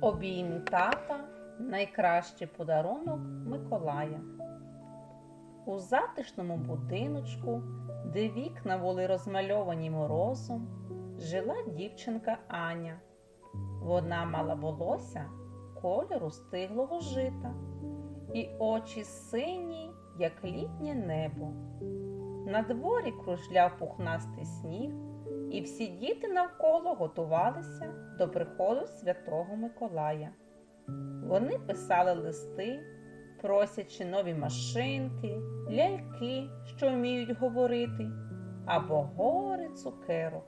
Обійми тата найкращий подарунок Миколая. У затишному будиночку, де вікна були розмальовані морозом, жила дівчинка Аня. Вона мала волосся кольору стиглого жита і очі сині, як літнє небо. На дворі кружляв пухнастий сніг, і всі діти навколо готувалися до приходу святого Миколая. Вони писали листи, просячи нові машинки, ляльки, що вміють говорити, або гори цукерок.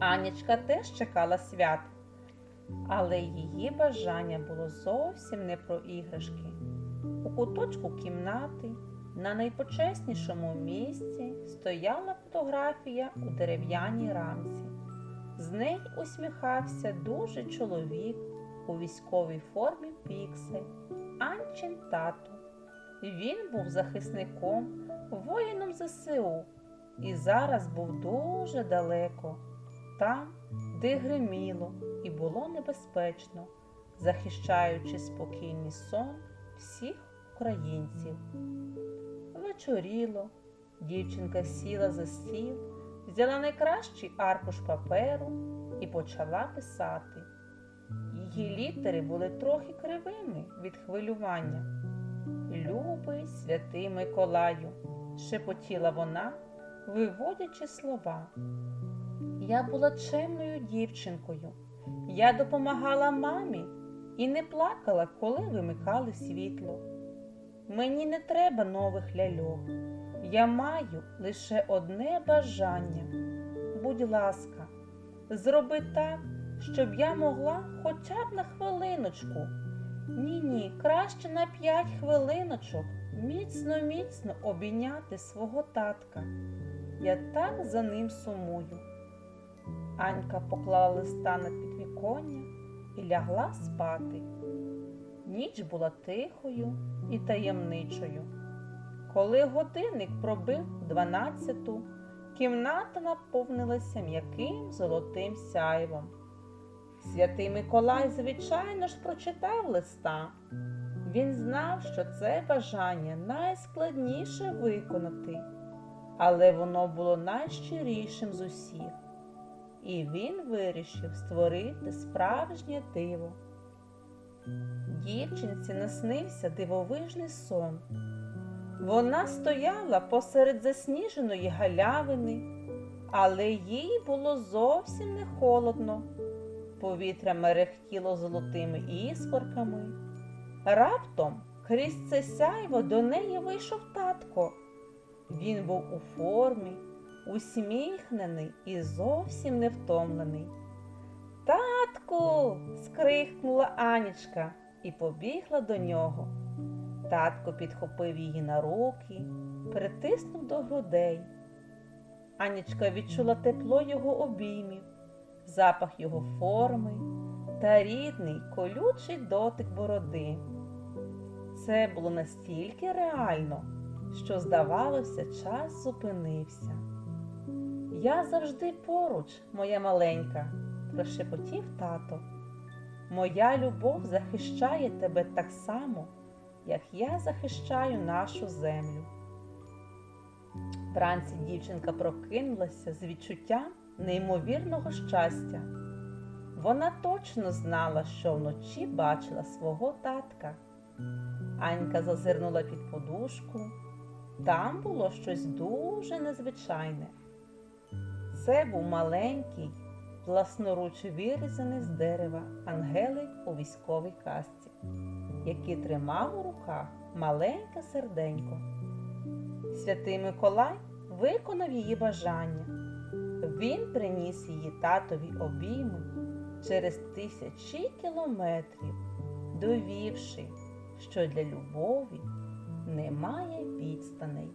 Анічка теж чекала свят, але її бажання було зовсім не про іграшки. У куточку кімнати на найпочеснішому місці стояла фотографія у дерев'яній рамці. З неї усміхався дуже чоловік у військовій формі піксель, Анчин тато. Він був захисником, воїном ЗСУ і зараз був дуже далеко, там, де гриміло і було небезпечно, захищаючи спокійний сон всіх українців. Вечоріло, дівчинка сіла за стіл, взяла найкращий аркуш паперу і почала писати. Її літери були трохи кривими від хвилювання. Любий святий Миколаю, шепотіла вона, виводячи слова. Я була чемною дівчинкою. Я допомагала мамі і не плакала, коли вимикали світло. Мені не треба нових ляльок. Я маю лише одне бажання. Будь ласка, зроби так, щоб я могла хоча б на хвилиночку. Ні, ні, краще на п'ять хвилиночок міцно, міцно обійняти свого татка. Я так за ним сумую. Анька поклала листа на підвіконня і лягла спати. Ніч була тихою і таємничою. Коли годинник пробив дванадцяту, кімната наповнилася м'яким золотим сяйвом. Святий Миколай, звичайно ж, прочитав листа. Він знав, що це бажання найскладніше виконати, але воно було найщирішим з усіх, і він вирішив створити справжнє диво. Дівчинці наснився дивовижний сон. Вона стояла посеред засніженої галявини, але їй було зовсім не холодно. Повітря мерехтіло золотими іскорками. Раптом крізь це сяйво до неї вийшов татко. Він був у формі, усміхнений і зовсім не втомлений. Татку. скрикнула Анічка і побігла до нього. Татко підхопив її на руки, притиснув до грудей. Анічка відчула тепло його обіймів, запах його форми та рідний колючий дотик бороди. Це було настільки реально, що, здавалося, час зупинився. Я завжди поруч, моя маленька, прошепотів тато. Моя любов захищає тебе так само, як я захищаю нашу землю. Вранці дівчинка прокинулася з відчуттям неймовірного щастя. Вона точно знала, що вночі бачила свого татка. Анька зазирнула під подушку. Там було щось дуже незвичайне. Це був маленький, власноруч вирізаний з дерева ангелик у військовій касці, який тримав у руках маленьке серденько. Святий Миколай виконав її бажання. Він приніс її татові обійми через тисячі кілометрів, довівши, що для любові немає відстаней.